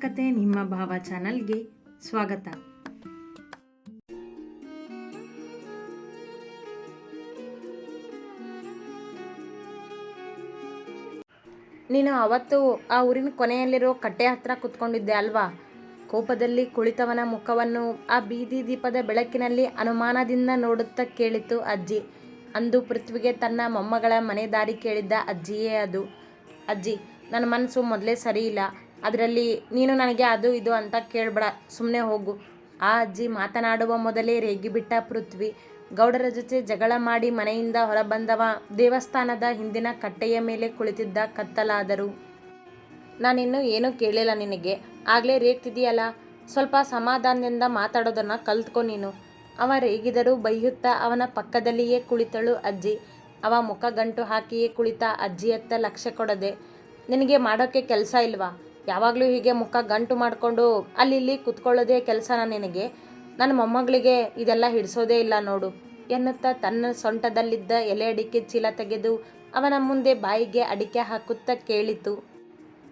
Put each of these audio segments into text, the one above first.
ಕತೆ ನಿಮ್ಮ ಭಾವ ಚಾನಲ್ಗೆ ಸ್ವಾಗತ. ನೀನು ಅವತ್ತು ಆ ಊರಿನ ಕೊನೆಯಲ್ಲಿರೋ ಕಟ್ಟೆ ಹತ್ರ ಕುತ್ಕೊಂಡಿದ್ದೆ ಅಲ್ವಾ? ಕೋಪದಲ್ಲಿ ಕುಳಿತವನ ಮುಖವನ್ನು ಆ ಬೀದಿ ದೀಪದ ಬೆಳಕಿನಲ್ಲಿ ಅನುಮಾನದಿಂದ ನೋಡುತ್ತಾ ಕೇಳಿತು ಅಜ್ಜಿ. ಅಂದು ಪೃಥ್ವಿಗೆ ತನ್ನ ಮೊಮ್ಮಗಳ ಮನೆ ದಾರಿ ಕೇಳಿದ್ದ ಅಜ್ಜಿಯೇ ಅದು. ಅಜ್ಜಿ, ನನ್ನ ಮನಸ್ಸು ಮೊದಲೇ ಸರಿ ಇಲ್ಲ ಅದರಲ್ಲಿ ನೀನು ನನಗೆ ಅದು ಇದು ಅಂತ ಕೇಳಬೇಡ ಸುಮ್ಮನೆ ಹೋಗು. ಆ ಅಜ್ಜಿ ಮಾತನಾಡುವ ಮೊದಲೇ ರೇಗಿಬಿಟ್ಟ ಪೃಥ್ವಿ. ಗೌಡರ ಜೊತೆ ಜಗಳ ಮಾಡಿ ಮನೆಯಿಂದ ಹೊರಬಂದವ ದೇವಸ್ಥಾನದ ಹಿಂದಿನ ಕಟ್ಟೆಯ ಮೇಲೆ ಕುಳಿತಿದ್ದ ಕತ್ತಲಾದರು. ನಾನಿನ್ನೂ ಏನೂ ಕೇಳಿಲ್ಲ ನಿನಗೆ. ಆಗಲೇ ರೇಗ್ತಿದೆಯಲ್ಲ ಸ್ವಲ್ಪ ಸಮಾಧಾನದಿಂದ ಮಾತಾಡೋದನ್ನು ಕಲ್ತ್ಕೊ ನೀನು. ಅವ ರೇಗಿದರೂ ಬೈಯುತ್ತಾ ಅವನ ಪಕ್ಕದಲ್ಲಿಯೇ ಕುಳಿತಳು ಅಜ್ಜಿ. ಅವ ಮುಖ ಗಂಟು ಹಾಕಿಯೇ ಕುಳಿತ ಅಜ್ಜಿಯತ್ತ ಲಕ್ಷ್ಯ ಕೊಡದೆ, ನಿನಗೆ ಮಾಡೋಕ್ಕೆ ಕೆಲಸ ಇಲ್ವಾ? ಯಾವಾಗಲೂ ಹೀಗೆ ಮುಖ ಗಂಟು ಮಾಡಿಕೊಂಡು ಅಲ್ಲಿ ಇಲ್ಲಿ ಕುತ್ಕೊಳ್ಳೋದೇ ಕೆಲಸನ ನಿನಗೆ? ನನ್ನ ಮೊಮ್ಮಗಳಿಗೆ ಇದೆಲ್ಲ ಹಿಡಿಸೋದೇ ಇಲ್ಲ ನೋಡು. ಎನ್ನುತ್ತಾ ತನ್ನ ಸೊಂಟದಲ್ಲಿದ್ದ ಎಲೆ ಅಡಿಕೆ ಚೀಲ ತೆಗೆದು ಅವನ ಮುಂದೆ ಬಾಯಿಗೆ ಅಡಿಕೆ ಹಾಕುತ್ತಾ ಕೇಳಿತು.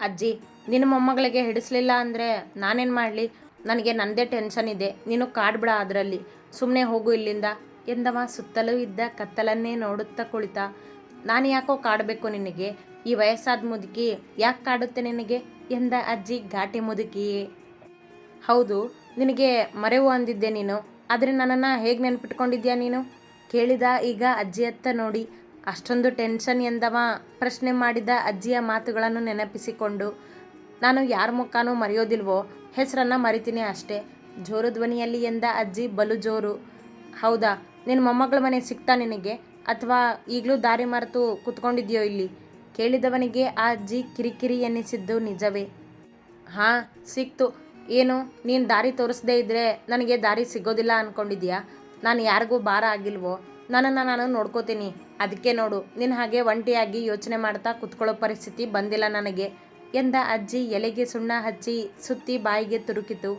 ಅಜ್ಜಿ, ನಿನ್ನ ಮೊಮ್ಮಗಳಿಗೆ ಹಿಡಿಸ್ಲಿಲ್ಲ ಅಂದರೆ ನಾನೇನು ಮಾಡಲಿ? ನನಗೆ ನನ್ನದೇ ಟೆನ್ಷನ್ ಇದೆ. ನೀನು ಕಾಡ್ಬಿಡ ಅದರಲ್ಲಿ. ಸುಮ್ಮನೆ ಹೋಗು ಇಲ್ಲಿಂದ ಎಂದವ ಸುತ್ತಲೂ ಇದ್ದ ಕತ್ತಲನ್ನೇ ನೋಡುತ್ತಾ ಕುಳಿತ. ನಾನು ಯಾಕೋ ಕಾಡಬೇಕು ನಿನಗೆ? ಈ ವಯಸ್ಸಾದ ಮುದುಕಿ ಯಾಕೆ ಕಾಡುತ್ತೆ ನಿನಗೆ? ಎಂದ ಅಜ್ಜಿ ಘಾಟಿ ಮುದುಕಿಯೇ ಹೌದು, ನಿನಗೆ ಮರೆವು ಅಂದಿದ್ದೆ ನೀನು, ಆದರೆ ನನ್ನನ್ನು ಹೇಗೆ ನೆನ್ಪಿಟ್ಕೊಂಡಿದ್ಯಾ ನೀನು? ಕೇಳಿದ ಈಗ ಅಜ್ಜಿಯತ್ತ ನೋಡಿ ಅಷ್ಟೊಂದು ಟೆನ್ಷನ್ ಎಂದವ ಪ್ರಶ್ನೆ ಮಾಡಿದ ಅಜ್ಜಿಯ ಮಾತುಗಳನ್ನು ನೆನಪಿಸಿಕೊಂಡು, ನಾನು ಯಾರ ಮುಖನೂ ಮರೆಯೋದಿಲ್ವೋ, ಹೆಸರನ್ನು ಮರಿತೀನಿ ಅಷ್ಟೇ. ಜೋರು ಧ್ವನಿಯಲ್ಲಿ ಎಂದ ಅಜ್ಜಿ ಬಲು ಜೋರು, ಹೌದಾ ನಿನ್ನ ಮೊಮ್ಮಗಳ ಮನೆ ಸಿಗ್ತಾ ನಿನಗೆ, ಅಥವಾ ಈಗಲೂ ದಾರಿ ಮರೆತು ಕುತ್ಕೊಂಡಿದ್ಯೋ ಇಲ್ಲಿ? ಕೇಳಿದವನಿಗೆ ಆ ಅಜ್ಜಿ ಕಿರಿಕಿರಿ ಎನ್ನಿಸಿದ್ದು ನಿಜವೇ. ಹಾಂ, ಸಿಕ್ತು. ಏನು, ನೀನು ದಾರಿ ತೋರಿಸದೇ ಇದ್ದರೆ ನನಗೆ ದಾರಿ ಸಿಗೋದಿಲ್ಲ ಅಂದ್ಕೊಂಡಿದ್ಯಾ ನಾನು ಯಾರಿಗೂ ಭಾರ ಆಗಿಲ್ವೋ? ನನ್ನನ್ನು ನಾನು ನೋಡ್ಕೋತೀನಿ. ಅದಕ್ಕೆ ನೋಡು ನಿನ್ನ ಹಾಗೆ ಒಂಟಿಯಾಗಿ ಯೋಚನೆ ಮಾಡ್ತಾ ಕುತ್ಕೊಳ್ಳೋ ಪರಿಸ್ಥಿತಿ ಬಂದಿಲ್ಲ ನನಗೆ ಎಂದ ಅಜ್ಜಿ ಎಲೆಗೆ ಸುಣ್ಣ ಹಚ್ಚಿ ಸುತ್ತಿ ಬಾಯಿಗೆ ತುರುಕಿತು.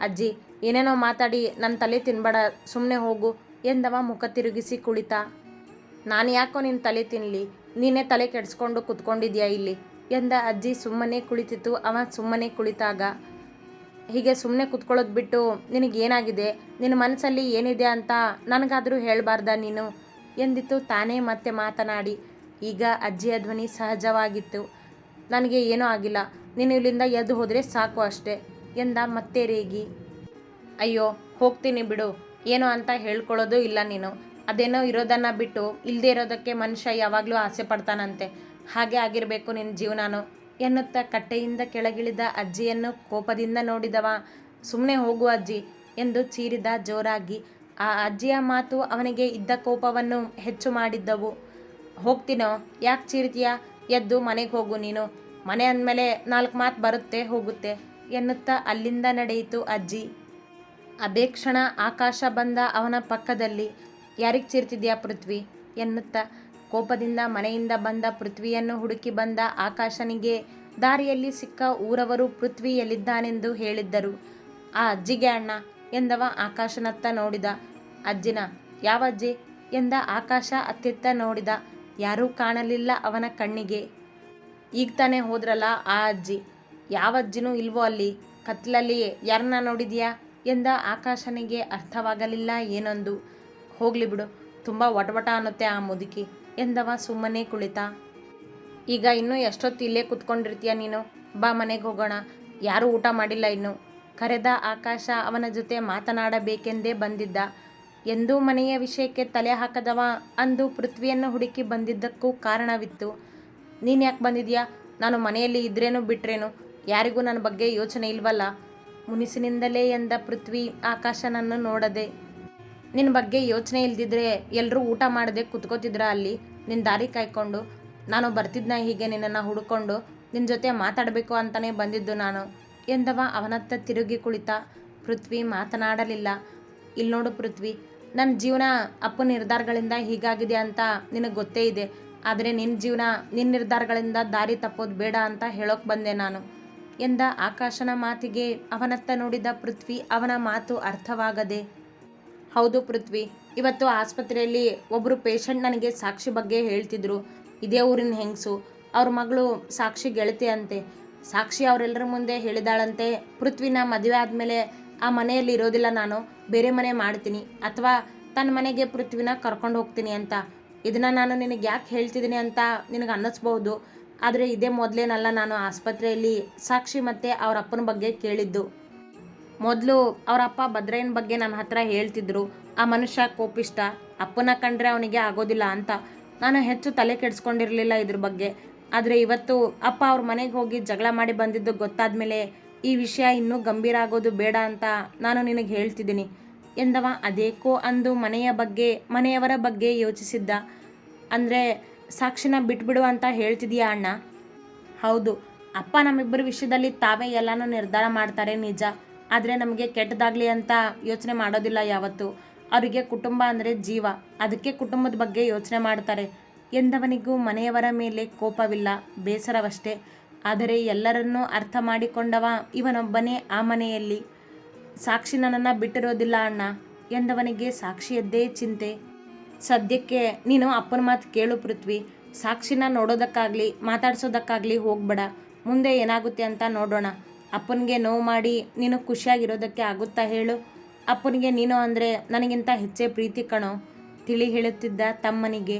ಅಜ್ಜಿ, ಏನೇನೋ ಮಾತಾಡಿ ನನ್ನ ತಲೆ ತಿನ್ಬೇಡ ಸುಮ್ಮನೆ ಹೋಗು ಎಂದವ ಮುಖ ತಿರುಗಿಸಿ ಕುಳಿತ. ನಾನು ಯಾಕೋ ನಿನ್ನ ತಲೆ ತಿನ್ನಲಿ ನೀನೇ ತಲೆ ಕೆಡಿಸ್ಕೊಂಡು ಕುತ್ಕೊಂಡಿದ್ಯಾ ಇಲ್ಲಿ? ಎಂದ ಅಜ್ಜಿ ಸುಮ್ಮನೆ ಕುಳಿತಿತ್ತು. ಅವ ಸುಮ್ಮನೆ ಕುಳಿತಾಗ. ಹೀಗೆ ಸುಮ್ಮನೆ ಕುತ್ಕೊಳ್ಳೋದು ಬಿಟ್ಟು ನಿನಗೇನಾಗಿದೆ? ನಿನ್ನ ಮನಸ್ಸಲ್ಲಿ ಏನಿದೆ ಅಂತ ನನಗಾದರೂ ಹೇಳಬಾರ್ದ ನೀನು? ಎಂದಿತ್ತು ತಾನೇ ಮತ್ತೆ ಮಾತನಾಡಿ. ಈಗ ಅಜ್ಜಿಯ ಧ್ವನಿ ಸಹಜವಾಗಿತ್ತು. ನನಗೆ ಏನೂ ಆಗಿಲ್ಲ. ನೀನು ಇಲ್ಲಿಂದ ಎದ್ದು ಹೋದರೆ ಸಾಕು ಅಷ್ಟೇ, ಎಂದ ಮತ್ತೆ ರೇಗಿ. ಅಯ್ಯೋ, ಹೋಗ್ತೀನಿ ಬಿಡು. ಏನು ಅಂತ ಹೇಳ್ಕೊಳ್ಳೋದು ಇಲ್ಲ ನೀನು. ಅದೇನೋ ಇರೋದನ್ನ ಬಿಟ್ಟು ಇಲ್ಲದೆ ಇರೋದಕ್ಕೆ ಮನುಷ್ಯ ಯಾವಾಗಲೂ ಆಸೆ ಪಡ್ತಾನಂತೆ. ಹಾಗೆ ಆಗಿರಬೇಕು ನಿನ್ನ ಜೀವನಾನು ಎನ್ನುತ್ತಾ ಕಟ್ಟೆಯಿಂದ ಕೆಳಗಿಳಿದ ಅಜ್ಜಿಯನ್ನು ಕೋಪದಿಂದ ನೋಡಿದವ. ಸುಮ್ಮನೆ ಹೋಗು ಅಜ್ಜಿ ಎಂದು ಚೀರಿದ ಜೋರಾಗಿ ಆ ಅಜ್ಜಿಯ ಮಾತು ಅವನಿಗೆ ಇದ್ದ ಕೋಪವನ್ನು ಹೆಚ್ಚು ಮಾಡಿದ್ದವು. ಹೋಗ್ತೀನೋ? ಯಾಕೆ ಚೀರ್ತೀಯ? ಎದ್ದು ಮನೆಗೆ ಹೋಗು ನೀನು. ಮನೆ ಅಂದಮೇಲೆ ನಾಲ್ಕು ಮಾತು ಬರುತ್ತೆ, ಹೋಗುತ್ತೆ ಎನ್ನುತ್ತಾ ಅಲ್ಲಿಂದ ನಡೆಯಿತು ಅಜ್ಜಿ. ಅದೇ ಕ್ಷಣ ಆಕಾಶ ಬಂದ ಅವನ ಪಕ್ಕದಲ್ಲಿ. ಯಾರಿಗೆ ಚೀರ್ತಿದ್ಯಾ ಪೃಥ್ವಿ? ಎನ್ನುತ್ತ ಕೋಪದಿಂದ ಮನೆಯಿಂದ ಬಂದ ಪೃಥ್ವಿಯನ್ನು ಹುಡುಕಿ ಬಂದ ಆಕಾಶನಿಗೆ ದಾರಿಯಲ್ಲಿ ಸಿಕ್ಕ ಊರವರು ಪೃಥ್ವಿ ಎಲ್ಲಿದ್ದಾನೆಂದು ಹೇಳಿದ್ದರು. ಆ ಅಜ್ಜಿಗೆ ಅಣ್ಣ ಎಂದವ ಆಕಾಶನತ್ತ ನೋಡಿದ. ಅಜ್ಜಿನ, ಯಾವ ಅಜ್ಜಿ? ಎಂದ ಆಕಾಶ ಅತ್ತಿತ್ತ ನೋಡಿದ. ಯಾರೂ ಕಾಣಲಿಲ್ಲ ಅವನ ಕಣ್ಣಿಗೆ. ಈಗ ತಾನೇ ಹೋದ್ರಲ್ಲ ಆ ಅಜ್ಜಿ? ಯಾವ ಅಜ್ಜಿನೂ ಇಲ್ವೋ ಅಲ್ಲಿ? ಕತ್ಲಲ್ಲಿ ಯಾರನ್ನ ನೋಡಿದ್ಯಾ? ಎಂದ ಆಕಾಶನಿಗೆ ಅರ್ಥವಾಗಲಿಲ್ಲ ಏನೊಂದು. ಹೋಗ್ಲಿ ಬಿಡು. ತುಂಬ ವಟವಟ ಅನ್ನುತ್ತೆ ಆ ಮುದುಕಿ. ಎಂದವ ಸುಮ್ಮನೆ ಕುಳಿತ. ಈಗ ಇನ್ನೂ ಎಷ್ಟೊತ್ತು ಇಲ್ಲೇ ಕುತ್ಕೊಂಡಿರ್ತೀಯ ನೀನು? ಬಾ ಮನೆಗೆ ಹೋಗೋಣ. ಯಾರೂ ಊಟ ಮಾಡಿಲ್ಲ ಇನ್ನು. ಕರೆದ ಆಕಾಶ ಅವನ ಜೊತೆ ಮಾತನಾಡಬೇಕೆಂದೇ ಬಂದಿದ್ದ. ಎಂದೂ ಮನೆಯ ವಿಷಯಕ್ಕೆ ತಲೆ ಹಾಕದವ ಅಂದು ಪೃಥ್ವಿಯನ್ನು ಹುಡುಕಿ ಬಂದಿದ್ದಕ್ಕೂ ಕಾರಣವಿತ್ತು. ನೀನು ಯಾಕೆ ಬಂದಿದ್ಯಾ? ನಾನು ಮನೆಯಲ್ಲಿ ಇದ್ರೇನು ಬಿಟ್ರೇನು? ಯಾರಿಗೂ ನನ್ನ ಬಗ್ಗೆ ಯೋಚನೆ ಇಲ್ವಲ್ಲ? ಮುನಿಸಿನಿಂದಲೇ ಎಂದ ಪೃಥ್ವಿ ಆಕಾಶನನ್ನು ನೋಡದೆ. ನಿನ್ನ ಬಗ್ಗೆ ಯೋಚನೆ ಇಲ್ದಿದ್ರೆ ಎಲ್ಲರೂ ಊಟ ಮಾಡದೆ ಕುತ್ಕೋತಿದ್ರ ಅಲ್ಲಿ? ನಿನ್ನ ದಾರಿ ಕಾಯ್ಕೊಂಡು. ನಾನು ಬರ್ತಿದ್ನ ಹೀಗೆ ನಿನ್ನನ್ನು ಹುಡುಕೊಂಡು. ನಿನ್ನ ಜೊತೆ ಮಾತಾಡಬೇಕು ಅಂತಲೇ ಬಂದಿದ್ದು ನಾನು. ಎಂದವ ಅವನತ್ತ ತಿರುಗಿ ಕುಳಿತ. ಪೃಥ್ವಿ ಮಾತನಾಡಲಿಲ್ಲ. ಇಲ್ಲಿ ನೋಡು ಪೃಥ್ವಿ ನನ್ನ ಜೀವನ ಅಪ್ಪ ನಿರ್ಧಾರಗಳಿಂದ ಹೀಗಾಗಿದೆ ಅಂತ ನಿನಗೆ ಗೊತ್ತೇ ಇದೆ. ಆದರೆ ನಿನ್ನ ಜೀವನ ನಿನ್ನ ನಿರ್ಧಾರಗಳಿಂದ ದಾರಿ ತಪ್ಪೋದು ಬೇಡ ಅಂತ ಹೇಳೋಕೆ ಬಂದೆ ನಾನು. ಎಂದ ಆಕಾಶನ ಮಾತಿಗೆ ಅವನತ್ತ ನೋಡಿದ ಪೃಥ್ವಿ ಅವನ ಮಾತು ಅರ್ಥವಾಗದೆ ಹೌದು ಪೃಥ್ವಿ. ಇವತ್ತು ಆಸ್ಪತ್ರೆಯಲ್ಲಿ ಒಬ್ಬರು ಪೇಷಂಟ್ ನನಗೆ ಸಾಕ್ಷಿ ಬಗ್ಗೆ ಹೇಳ್ತಿದ್ರು. ಇದೇ ಊರಿನ ಹೆಂಗಸು. ಅವ್ರ ಮಗಳು ಸಾಕ್ಷಿ ಗೆಳತಿ ಅಂತೆ. ಸಾಕ್ಷಿ ಅವರೆಲ್ಲರ ಮುಂದೆ ಹೇಳಿದಾಳಂತೆ, ಪೃಥ್ವಿನ ಮದುವೆ ಆದಮೇಲೆ ಆ ಮನೆಯಲ್ಲಿ ಇರೋದಿಲ್ಲ ನಾನು. ಬೇರೆ ಮನೆ ಮಾಡ್ತೀನಿ. ಅಥವಾ ತನ್ನ ಮನೆಗೆ ಪೃಥ್ವಿನ ಕರ್ಕೊಂಡು ಹೋಗ್ತೀನಿ ಅಂತ. ಇದನ್ನು ನಾನು ನಿನಗೆ ಯಾಕೆ ಹೇಳ್ತಿದ್ದೀನಿ ಅಂತ ನಿನಗೆ ಅನ್ನಿಸ್ಬೋದು ಆದರೆ ಇದೇ ಮೊದಲೇನಲ್ಲ ನಾನು ಆಸ್ಪತ್ರೆಯಲ್ಲಿ ಸಾಕ್ಷಿ ಮತ್ತು ಅವರ ಅಪ್ಪನ ಬಗ್ಗೆ ಕೇಳಿದ್ದು. ಮೊದಲು ಅವ್ರ ಅಪ್ಪ ಭದ್ರಯ್ಯನ ಬಗ್ಗೆ ನನ್ನ ಹತ್ರ ಹೇಳ್ತಿದ್ರು. ಆ ಮನುಷ್ಯ ಕೋಪಿಷ್ಟ. ಅಪ್ಪನ ಕಂಡ್ರೆ ಅವನಿಗೆ ಆಗೋದಿಲ್ಲ ಅಂತ. ನಾನು ಹೆಚ್ಚು ತಲೆ ಕೆಡಿಸ್ಕೊಂಡಿರಲಿಲ್ಲ ಇದ್ರ ಬಗ್ಗೆ. ಆದರೆ ಇವತ್ತು ಅಪ್ಪ ಅವ್ರ ಮನೆಗೆ ಹೋಗಿ ಜಗಳ ಮಾಡಿ ಬಂದಿದ್ದು ಗೊತ್ತಾದ ಮೇಲೆ ಈ ವಿಷಯ ಇನ್ನೂ ಗಂಭೀರ ಆಗೋದು ಬೇಡ ಅಂತ ನಾನು ನಿನಗೆ ಹೇಳ್ತಿದ್ದೀನಿ. ಎಂದವ, ಅದೇಕೋ ಅಂದು ಮನೆಯ ಬಗ್ಗೆ, ಮನೆಯವರ ಬಗ್ಗೆ ಯೋಚಿಸಿದ್ದ. ಅಂದರೆ ಸಾಕ್ಷಿನ ಬಿಟ್ಬಿಡು ಅಂತ ಹೇಳ್ತಿದೀಯಾ ಅಣ್ಣ? ಹೌದು. ಅಪ್ಪ ನಮ್ಮಿಬ್ಬರ ವಿಷಯದಲ್ಲಿ ತಾವೇ ಎಲ್ಲನೂ ನಿರ್ಧಾರ ಮಾಡ್ತಾರೆ ನಿಜ. ಆದರೆ ನಮಗೆ ಕೆಟ್ಟದಾಗಲಿ ಅಂತ ಯೋಚನೆ ಮಾಡೋದಿಲ್ಲ ಯಾವತ್ತು. ಅವರಿಗೆ ಕುಟುಂಬ ಅಂದರೆ ಜೀವ. ಅದಕ್ಕೆ ಕುಟುಂಬದ ಬಗ್ಗೆ ಯೋಚನೆ ಮಾಡ್ತಾರೆ. ಎಂದವನಿಗೂ ಮನೆಯವರ ಮೇಲೆ ಕೋಪವಿಲ್ಲ, ಬೇಸರವಷ್ಟೇ. ಆದರೆ ಎಲ್ಲರನ್ನೂ ಅರ್ಥ ಮಾಡಿಕೊಂಡವ ಇವನೊಬ್ಬನೇ ಆ ಮನೆಯಲ್ಲಿ. ಸಾಕ್ಷಿ ನನ್ನನ್ನು ಬಿಟ್ಟಿರೋದಿಲ್ಲ ಅಣ್ಣ. ಎಂದವನಿಗೆ ಸಾಕ್ಷಿಯದ್ದೇ ಚಿಂತೆ. ಸದ್ಯಕ್ಕೆ ನೀನು ಅಪ್ಪನ ಮಾತು ಕೇಳು ಪೃಥ್ವಿ. ಸಾಕ್ಷಿನ ನೋಡೋದಕ್ಕಾಗಲಿ, ಮಾತಾಡ್ಸೋದಕ್ಕಾಗಲಿ ಹೋಗ್ಬೇಡ. ಮುಂದೆ ಏನಾಗುತ್ತೆ ಅಂತ ನೋಡೋಣ. ಅಪ್ಪನಿಗೆ ನೋವು ಮಾಡಿ ನೀನು ಖುಷಿಯಾಗಿರೋದಕ್ಕೆ ಆಗುತ್ತಾ ಹೇಳು. ಅಪ್ಪನಿಗೆ ನೀನು ಅಂದರೆ ನನಗಿಂತ ಹೆಚ್ಚೇ ಪ್ರೀತಿ ಕಣೋ, ತಿಳಿ ಹೇಳುತ್ತಿದ್ದ ತಮ್ಮನಿಗೆ.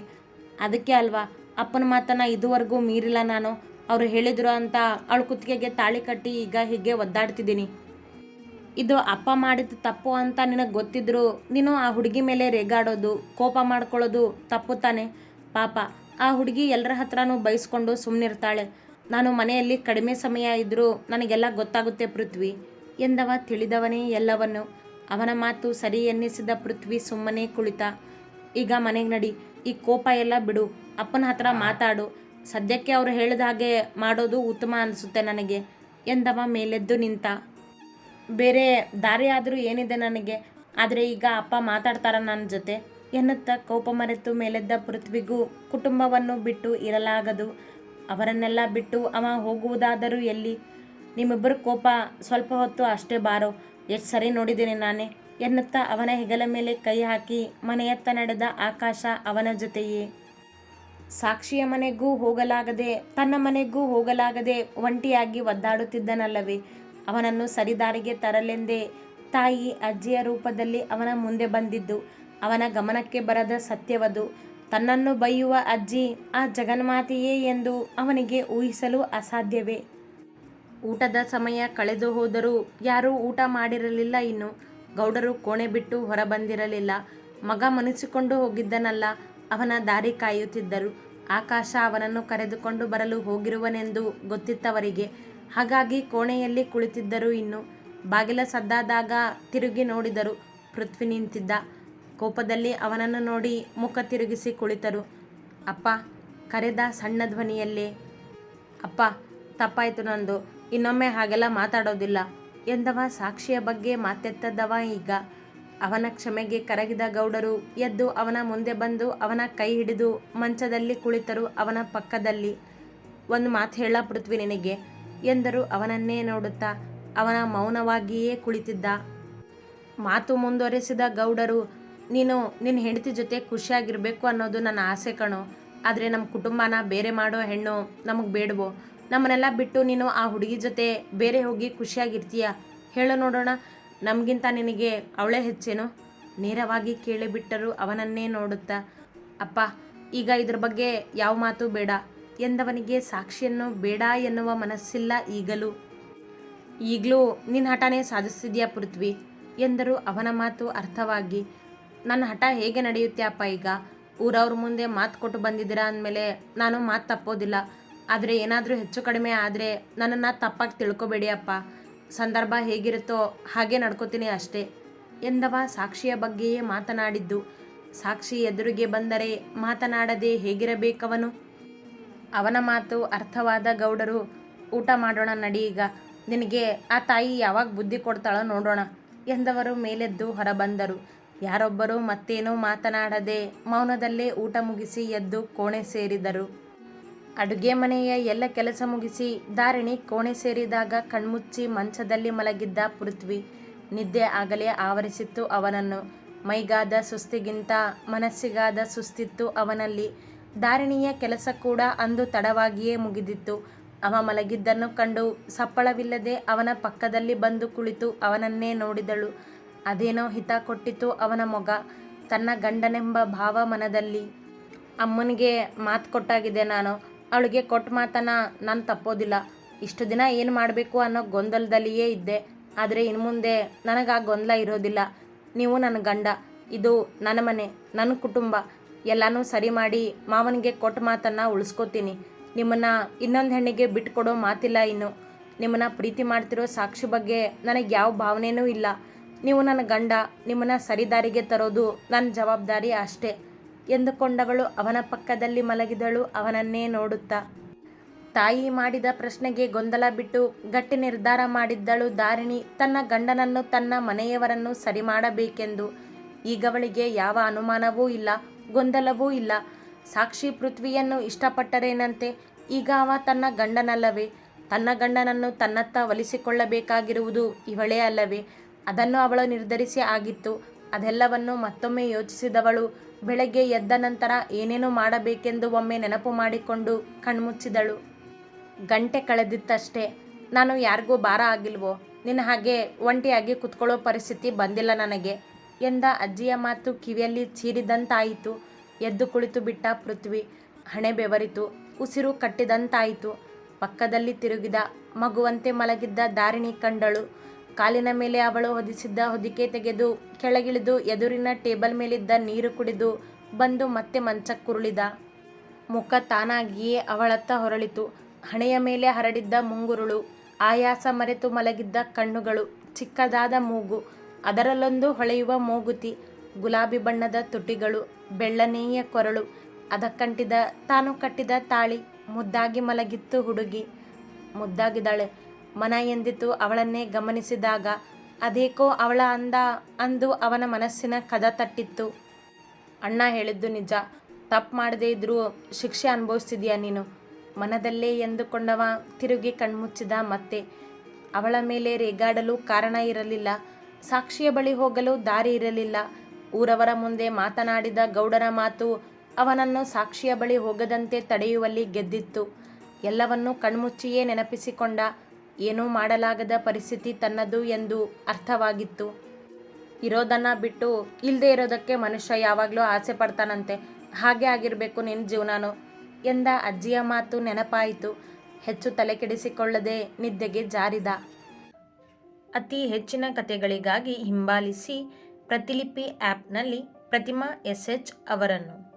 ಅದಕ್ಕೆ ಅಲ್ವಾ, ಅಪ್ಪನ ಮಾತನ್ನು ಇದುವರೆಗೂ ಮೀರಿಲ್ಲ ನಾನು. ಅವರು ಹೇಳಿದ್ರು ಅಂತ ಅವಳು ಕುತ್ತಿಗೆಗೆ ತಾಳಿ ಕಟ್ಟಿ ಈಗ ಹೀಗೆ ಒದ್ದಾಡ್ತಿದ್ದೀನಿ. ಇದು ಅಪ್ಪ ಮಾಡಿದ ತಪ್ಪು ಅಂತ ನಿನಗೆ ಗೊತ್ತಿದ್ರು ನೀನು ಆ ಹುಡುಗಿ ಮೇಲೆ ರೇಗಾಡೋದು, ಕೋಪ ಮಾಡ್ಕೊಳ್ಳೋದು ತಪ್ಪು ತಾನೆ. ಪಾಪ, ಆ ಹುಡುಗಿ ಎಲ್ಲರ ಹತ್ರನೂ ಬೈಸ್ಕೊಂಡು ಸುಮ್ಮನಿರ್ತಾಳೆ ನಾನು ಮನೆಯಲ್ಲಿ ಕಡಿಮೆ ಸಮಯ ಇದ್ದರೂ ನನಗೆಲ್ಲ ಗೊತ್ತಾಗುತ್ತೆ ಪೃಥ್ವಿ. ಎಂದವ ತಿಳಿದವನೇ ಎಲ್ಲವನ್ನು. ಅವನ ಮಾತು ಸರಿ ಎನ್ನಿಸಿದ ಪೃಥ್ವಿ ಸುಮ್ಮನೆ ಕುಳಿತ. ಈಗ ಮನೆಗೆ ನಡಿ, ಈ ಕೋಪ ಎಲ್ಲ ಬಿಡು, ಅಪ್ಪನ ಹತ್ರ ಮಾತಾಡು. ಸದ್ಯಕ್ಕೆ ಅವರು ಹೇಳಿದ ಹಾಗೆ ಮಾಡೋದು ಉತ್ತಮ ಅನಿಸುತ್ತೆ ನನಗೆ, ಎಂದವ ಮೇಲೆದ್ದು ನಿಂತ. ಬೇರೆ ದಾರಿ ಆದರೂ ಏನಿದೆ ನನಗೆ, ಆದರೆ ಈಗ ಅಪ್ಪ ಮಾತಾಡ್ತಾರ ನನ್ನ ಜೊತೆ. ಎನ್ನುತ್ತಾ ಕೋಪ ಮರೆತು ಮೇಲೆದ್ದ ಪೃಥ್ವಿಗೂ ಕುಟುಂಬವನ್ನು ಬಿಟ್ಟು ಇರಲಾಗದು. ಅವರನ್ನೆಲ್ಲ ಬಿಟ್ಟು ಅವ ಹೋಗುವುದಾದರೂ ಎಲ್ಲಿ? ನಿಮ್ಮಿಬ್ಬರ ಕೋಪ ಸ್ವಲ್ಪ ಹೊತ್ತು ಅಷ್ಟೇ ಬಾರೋ. ಎಷ್ಟು ಸರಿ ನೋಡಿದ್ದೀನಿ ನಾನೇ. ಎನ್ನುತ್ತಾ ಅವನ ಹೆಗಲ ಮೇಲೆ ಕೈ ಹಾಕಿ ಮನೆಯತ್ತ ನಡೆದ ಆಕಾಶ ಅವನ ಜೊತೆಯೇ. ಸಾಕ್ಷಿಯ ಮನೆಗೂ ಹೋಗಲಾಗದೆ, ತನ್ನ ಮನೆಗೂ ಹೋಗಲಾಗದೆ ಒಂಟಿಯಾಗಿ ಒದ್ದಾಡುತ್ತಿದ್ದನಲ್ಲವೇ? ಅವನನ್ನು ಸರಿದಾರಿಗೆ ತರಲೆಂದೇ ತಾಯಿ ಅಜ್ಜಿಯ ರೂಪದಲ್ಲಿ ಅವನ ಮುಂದೆ ಬಂದಿದ್ದು. ಅವನ ಗಮನಕ್ಕೆ ಬರದ ಸತ್ಯವದು. ತನ್ನನ್ನು ಬೈಯುವ ಅಜ್ಜಿ ಆ ಜಗನ್ಮಾತೆಯೇ ಎಂದು ಅವನಿಗೆ ಊಹಿಸಲು ಅಸಾಧ್ಯವೇ? ಊಟದ ಸಮಯ ಕಳೆದು ಹೋದರೂ ಯಾರೂ ಊಟ ಮಾಡಿರಲಿಲ್ಲ ಇನ್ನು. ಗೌಡರು ಕೋಣೆ ಬಿಟ್ಟು ಹೊರಬಂದಿರಲಿಲ್ಲ. ಮಗ ಮನಸಿಕೊಂಡು ಹೋಗಿದ್ದನಲ್ಲ, ಅವನ ದಾರಿ ಕಾಯುತ್ತಿದ್ದರು. ಆಕಾಶ ಅವನನ್ನು ಕರೆದುಕೊಂಡು ಬರಲು ಹೋಗಿರುವನೆಂದು ಗೊತ್ತಿತ್ತವರಿಗೆ. ಹಾಗಾಗಿ ಕೋಣೆಯಲ್ಲಿ ಕುಳಿತಿದ್ದರು ಇನ್ನು. ಬಾಗಿಲ ಸದ್ದಾದಾಗ ತಿರುಗಿ ನೋಡಿದರು. ಪೃಥ್ವಿ ನಿಂತಿದ್ದ. ಕೋಪದಲ್ಲಿ ಅವನನ್ನು ನೋಡಿ ಮುಖ ತಿರುಗಿಸಿ ಕುಳಿತರು. ಅಪ್ಪ, ಕರೆದ ಸಣ್ಣ ಧ್ವನಿಯಲ್ಲೇ, ಅಪ್ಪ, ತಪ್ಪಾಯಿತು ನಂದು. ಇನ್ನೊಮ್ಮೆ ಹಾಗೆಲ್ಲ ಮಾತಾಡೋದಿಲ್ಲ. ಎಂದವ ಸಾಕ್ಷಿಯ ಬಗ್ಗೆ ಮಾತೆತ್ತದವ ಈಗ. ಅವನ ಕ್ಷಮೆಗೆ ಕರಗಿದ ಗೌಡರು ಎದ್ದು ಅವನ ಮುಂದೆ ಬಂದು ಅವನ ಕೈ ಹಿಡಿದು ಮಂಚದಲ್ಲಿ ಕುಳಿತರು ಅವನ ಪಕ್ಕದಲ್ಲಿ. ಒಂದು ಮಾತು ಹೇಳ ಪೃಥ್ವಿ ನಿನಗೆ ಎಂದರು ಅವನನ್ನೇ ನೋಡುತ್ತಾ ಅವನ ಮೌನವಾಗಿಯೇ ಕುಳಿತಿದ್ದ. ಮಾತು ಮುಂದುವರೆಸಿದ ಗೌಡರು ನೀನು ನಿನ್ನ ಹೆಂಡತಿ ಜೊತೆ ಖುಷಿಯಾಗಿರಬೇಕು ಅನ್ನೋದು ನನ್ನ ಆಸೆ ಕಣೋ. ಆದರೆ ನಮ್ಮ ಕುಟುಂಬನ ಬೇರೆ ಮಾಡೋ ಹೆಣ್ಣು ನಮಗೆ ಬೇಡವೋ. ನಮ್ಮನ್ನೆಲ್ಲ ಬಿಟ್ಟು ನೀನು ಆ ಹುಡುಗಿ ಜೊತೆ ಬೇರೆ ಹೋಗಿ ಖುಷಿಯಾಗಿರ್ತೀಯ? ಹೇಳು ನೋಡೋಣ. ನಮಗಿಂತ ನಿನಗೆ ಅವಳೇ ಹೆಚ್ಚೇನು? ನೇರವಾಗಿ ಕೇಳಿಬಿಟ್ಟರು ಅವನನ್ನೇ ನೋಡುತ್ತಾ? ಅಪ್ಪ, ಈಗ ಇದ್ರ ಬಗ್ಗೆ ಯಾವ ಮಾತು ಬೇಡ. ಎಂದವನಿಗೆ ಸಾಕ್ಷಿಯನ್ನು ಬೇಡ ಎನ್ನುವ ಮನಸ್ಸಿಲ್ಲ ಈಗಲೂ. ಈಗಲೂ ನಿನ್ನ ಹಠನೇ ಸಾಧಿಸ್ತಿದ್ಯಾ ಪೃಥ್ವಿ? ಎಂದರು ಅವನ ಮಾತು ಅರ್ಥವಾಗಿ ನನ್ನ ಹಠ ಹೇಗೆ ನಡೆಯುತ್ತೆ ಅಪ್ಪ ಈಗ? ಊರವ್ರ ಮುಂದೆ ಮಾತು ಕೊಟ್ಟು ಬಂದಿದ್ದೀರಾ ಅಂದಮೇಲೆ ನಾನು ಮಾತು ತಪ್ಪೋದಿಲ್ಲ. ಆದರೆ ಏನಾದರೂ ಹೆಚ್ಚು ಕಡಿಮೆ ಆದರೆ ನನ್ನನ್ನು ತಪ್ಪಾಗಿ ತಿಳ್ಕೊಬೇಡಿ ಅಪ್ಪ ಸಂದರ್ಭ ಹೇಗಿರುತ್ತೋ ಹಾಗೆ ನಡ್ಕೋತೀನಿ ಅಷ್ಟೇ. ಎಂದವ ಸಾಕ್ಷಿಯ ಬಗ್ಗೆಯೇ ಮಾತನಾಡಿದ್ದು. ಸಾಕ್ಷಿ ಎದುರಿಗೆ ಬಂದರೆ ಮಾತನಾಡದೆ ಹೇಗಿರಬೇಕವನು? ಅವನ ಮಾತು ಅರ್ಥವಾದ ಗೌಡರು, ಊಟ ಮಾಡೋಣ ನಡಿ ಈಗ. ನಿನಗೆ ಆ ತಾಯಿ ಯಾವಾಗ ಬುದ್ಧಿ ಕೊಡ್ತಾಳೋ ನೋಡೋಣ ಎಂದವರು ಮೇಲೆದ್ದು ಹೊರಬಂದರು. ಯಾರೊಬ್ಬರೂ ಮತ್ತೇನೂ ಮಾತನಾಡದೆ ಮೌನದಲ್ಲೇ ಊಟ ಮುಗಿಸಿ ಎದ್ದು ಕೋಣೆ ಸೇರಿದರು. ಅಡುಗೆ ಮನೆಯ ಎಲ್ಲ ಕೆಲಸ ಮುಗಿಸಿ ಧಾರಣಿ ಕೋಣೆ ಸೇರಿದಾಗ ಕಣ್ಮುಚ್ಚಿ ಮಂಚದಲ್ಲಿ ಮಲಗಿದ್ದ ಪೃಥ್ವಿ ನಿದ್ದೆ ಆಗಲೇ ಆವರಿಸಿತ್ತು ಅವನನ್ನು. ಮೈಗಾದ ಸುಸ್ತಿಗಿಂತ ಮನಸ್ಸಿಗಾದ ಸುಸ್ತಿತ್ತು ಅವನಲ್ಲಿ. ದಾರಿಣಿಯ ಕೆಲಸ ಕೂಡ ಅಂದು ತಡವಾಗಿಯೇ ಮುಗಿದಿತ್ತು. ಅವ ಮಲಗಿದ್ದನ್ನು ಕಂಡು ಸಪ್ಪಳವಿಲ್ಲದೆ ಅವನ ಪಕ್ಕದಲ್ಲಿ ಬಂದು ಕುಳಿತು ಅವನನ್ನೇ ನೋಡಿದಳು. ಅದೇನೋ ಹಿತ ಕೊಟ್ಟಿತು ಅವನ ಮೊಗ. ತನ್ನ ಗಂಡನೆಂಬ ಭಾವ ಮನದಲ್ಲಿ ಅಮ್ಮನಿಗೆ ಮಾತು ಕೊಟ್ಟಾಗಿದೆ ನಾನು. ಅವಳಿಗೆ ಕೊಟ್ಟ ಮಾತನ್ನ ನಾನು ತಪ್ಪೋದಿಲ್ಲ. ಇಷ್ಟು ದಿನ ಏನು ಮಾಡಬೇಕು ಅನ್ನೋ ಗೊಂದಲದಲ್ಲಿಯೇ ಇದ್ದೆ. ಆದರೆ ಇನ್ನು ಮುಂದೆ ನನಗೆ ಆ ಗೊಂದಲ ಇರೋದಿಲ್ಲ. ನೀವು ನನ್ನ ಗಂಡ. ಇದು ನನ್ನ ಮನೆ ನನ್ನ ಕುಟುಂಬ. ಎಲ್ಲನೂ ಸರಿ ಮಾಡಿ ಮಾವನಿಗೆ ಕೊಟ್ಟ ಮಾತನ್ನು ಉಳಿಸ್ಕೋತೀನಿ. ನಿಮ್ಮನ್ನು ಇನ್ನೊಂದು ಹೆಣ್ಣಿಗೆ ಬಿಟ್ಕೊಡೋ ಮಾತಿಲ್ಲ ಇನ್ನು. ನಿಮ್ಮನ್ನು ಪ್ರೀತಿ ಮಾಡ್ತಿರೋ ಸಾಕ್ಷಿ ಬಗ್ಗೆ ನನಗೆ ಯಾವ ಭಾವನೆಯೂ ಇಲ್ಲ. ನೀವು ನನ್ನ ಗಂಡ, ನಿಮ್ಮನ್ನು ಸರಿದಾರಿಗೆ ತರೋದು ನನ್ನ ಜವಾಬ್ದಾರಿ ಅಷ್ಟೇ ಎಂದುಕೊಂಡವಳು ಅವನ ಪಕ್ಕದಲ್ಲಿ ಮಲಗಿದಳು, ಅವನನ್ನೇ ನೋಡುತ್ತಾ. ತಾಯಿ ಮಾಡಿದ ಪ್ರಶ್ನೆಗೆ ಗೊಂದಲ ಬಿಟ್ಟು ಗಟ್ಟಿ ನಿರ್ಧಾರ ಮಾಡಿದ್ದಳು ದಾರಿಣಿ. ತನ್ನ ಗಂಡನನ್ನು ತನ್ನ ಮನೆಯವರನ್ನು ಸರಿ ಮಾಡಬೇಕೆಂದು ಈಗವಳಿಗೆ ಯಾವ ಅನುಮಾನವೂ ಇಲ್ಲ, ಗೊಂದಲವೂ ಇಲ್ಲ. ಸಾಕ್ಷಿ ಪೃಥ್ವಿಯನ್ನು ಇಷ್ಟಪಟ್ಟರೇನಂತೆ? ಈಗ ಅವ ತನ್ನ ಗಂಡನಲ್ಲವೇ? ತನ್ನ ಗಂಡನನ್ನು ತನ್ನತ್ತ ಒಲಿಸಿಕೊಳ್ಳಬೇಕಾಗಿರುವುದು ಇವಳೇ ಅಲ್ಲವೇ? ಅದನ್ನು ಅವಳು ನಿರ್ಧರಿಸಿ ಆಗಿತ್ತು. ಅದೆಲ್ಲವನ್ನು ಮತ್ತೊಮ್ಮೆ ಯೋಚಿಸಿದವಳು. ಬೆಳಗ್ಗೆ ಎದ್ದ ನಂತರ ಏನೇನು ಮಾಡಬೇಕೆಂದು ಒಮ್ಮೆ ನೆನಪು ಮಾಡಿಕೊಂಡು ಕಣ್ಮುಚ್ಚಿದಳು. ಗಂಟೆ ಕಳೆದಿತ್ತಷ್ಟೇ. ನಾನು ಯಾರಿಗೂ ಭಾರ ಆಗಿಲ್ವೋ? ನಿನ್ನ ಹಾಗೆ ಒಂಟಿಯಾಗಿ ಕುತ್ಕೊಳ್ಳೋ ಪರಿಸ್ಥಿತಿ ಬಂದಿಲ್ಲ ನನಗೆ. ಎಂದ ಅಜ್ಜಿಯ ಮಾತು ಕಿವಿಯಲ್ಲಿ ಚೀರಿದಂತಾಯಿತು. ಎದ್ದು ಕುಳಿತು ಬಿಟ್ಟ ಪೃಥ್ವಿ. ಹಣೆ ಬೆವರಿತು. ಉಸಿರು ಕಟ್ಟಿದಂತಾಯಿತು. ಪಕ್ಕದಲ್ಲಿ ತಿರುಗಿದ, ಮಗುವಂತೆ ಮಲಗಿದ್ದ ದಾರಿಣಿ ಕಂಡಳು. ಕಾಲಿನ ಮೇಲೆ ಅವಳು ಹೊದಿಸಿದ್ದ ಹೊದಿಕೆ ತೆಗೆದು ಕೆಳಗಿಳಿದು ಎದುರಿನ ಟೇಬಲ್ ಮೇಲಿದ್ದ ನೀರು ಕುಡಿದು ಬಂದು ಮತ್ತೆ ಮಂಚಕ್ಕುರುಳಿದ ಮುಖ ತಾನಾಗಿಯೇ ಅವಳತ್ತ ಹೊರಳಿತು. ಹಣೆಯ ಮೇಲೆ ಹರಡಿದ್ದ ಮುಂಗುರುಳು, ಆಯಾಸ ಮರೆತು ಮಲಗಿದ್ದ ಕಣ್ಣುಗಳು, ಚಿಕ್ಕದಾದ ಮೂಗು, ಅದರಲ್ಲೊಂದು ಹೊಳೆಯುವ ಮೂಗುತಿ, ಗುಲಾಬಿ ಬಣ್ಣದ ತುಟಿಗಳು, ಬೆಳ್ಳನೆಯ ಕೊರಳು, ಅದಕ್ಕಂಟಿದ ತಾನು ಕಟ್ಟಿದ ತಾಳಿ, ಮುದ್ದಾಗಿ ಮಲಗಿತ್ತು ಹುಡುಗಿ. ಮುದ್ದಾಗಿದ್ದಾಳೆ. ಮನ ಎಂದಿತು ಅವಳನ್ನೇ ಗಮನಿಸಿದಾಗ. ಅದೇಕೋ ಅವಳ ಅಂದ ಅಂದು ಅವನ ಮನಸ್ಸಿನ ಕದ ತಟ್ಟಿತ್ತು. ಅಣ್ಣ ಹೇಳಿದ್ದು ನಿಜ. ತಪ್ಪು ಮಾಡದೇ ಇದ್ರೂ ಶಿಕ್ಷೆ ಅನುಭವಿಸ್ತಿದ್ಯಾ ನೀನು? ಮನದಲ್ಲೇ ಎಂದುಕೊಂಡವ ತಿರುಗಿ ಕಣ್ಮುಚ್ಚಿದ ಮತ್ತೆ. ಅವಳ ಮೇಲೆ ರೇಗಾಡಲು ಕಾರಣ ಇರಲಿಲ್ಲ. ಸಾಕ್ಷಿಯ ಬಳಿ ಹೋಗಲು ದಾರಿ ಇರಲಿಲ್ಲ. ಊರವರ ಮುಂದೆ ಮಾತನಾಡಿದ ಗೌಡರ ಮಾತು ಅವನನ್ನು ಸಾಕ್ಷಿಯ ಬಳಿ ಹೋಗದಂತೆ ತಡೆಯುವಲ್ಲಿ ಗೆದ್ದಿತ್ತು. ಎಲ್ಲವನ್ನೂ ಕಣ್ಮುಚ್ಚಿಯೇ ನೆನಪಿಸಿಕೊಂಡ. ಏನೂ ಮಾಡಲಾಗದ ಪರಿಸ್ಥಿತಿ ತನ್ನದು ಎಂದು ಅರ್ಥವಾಗಿತ್ತು. ಇರೋದನ್ನ ಬಿಟ್ಟು ಇಲ್ಲದೆ ಇರೋದಕ್ಕೆ ಮನುಷ್ಯ ಯಾವಾಗಲೂ ಆಸೆ ಪಡ್ತಾನಂತೆ. ಹಾಗೆ ಆಗಿರಬೇಕು ನಿನ್ನ ಜೀವನನು ಎಂದ ಅಜ್ಜಿಯ ಮಾತು ನೆನಪಾಯಿತು. ಹೆಚ್ಚು ತಲೆಕೆಡಿಸಿಕೊಳ್ಳದೆ ನಿದ್ದೆಗೆ ಜಾರಿದ. ಅತಿ ಹೆಚ್ಚಿನ ಕಥೆಗಳಿಗಾಗಿ ಹಿಂಬಾಲಿಸಿ ಪ್ರತಿಲಿಪಿ ಆ್ಯಪ್ನಲ್ಲಿ ಪ್ರತಿಮಾ ಎಸ್ ಎಚ್ ಅವರನ್ನು.